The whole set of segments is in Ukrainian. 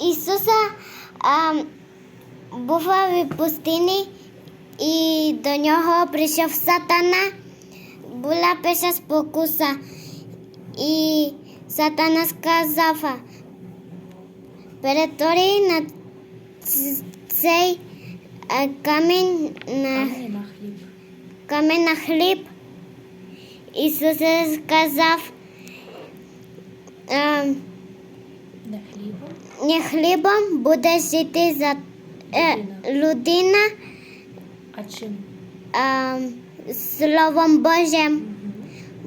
Ісуса а, був у пустині, і до нього прийшов сатана. Була перша спокуса. І сатана сказав, перетвори на цей камінь на, Камінь на хліб. Ісус сказав, е, Не хлібом. не хлібом буде жити за е, людина А чим? е, Словом Божим. Мгм.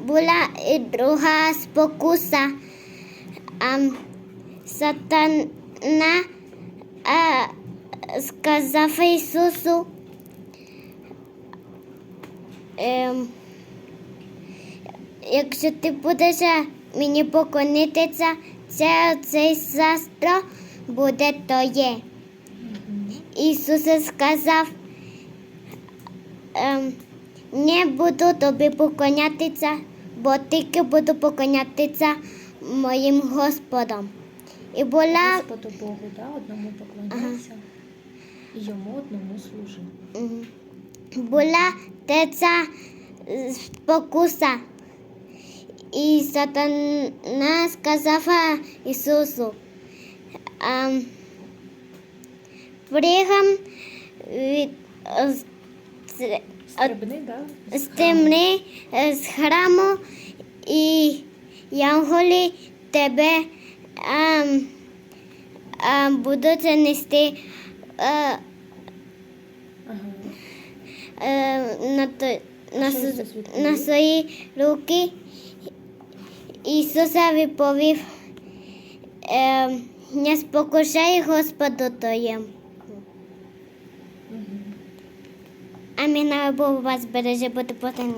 Була і друга спокуса. А, сатана а, сказав Ісусу, ем, якщо ти будеш мені поклонитися, це цей сестро буде твоє. Мгм. Ісус сказав, ем, не буду тобі поклонятися, бо тільки буду поклонятися моїм Господом. І була Господу Богу, да, одному поклоняйся. І йому одному служи. м, була теця спокуса. І сатана сказав Ісусу, пригам від е, з- да? з з храму і янголи тебе ем, ем, будуть нести е, Ага. на, на, відповів? на свої руки. Ісус відповів, е, не спокушай Господу Твоєму. Амінь, Бог вас береже бути потані.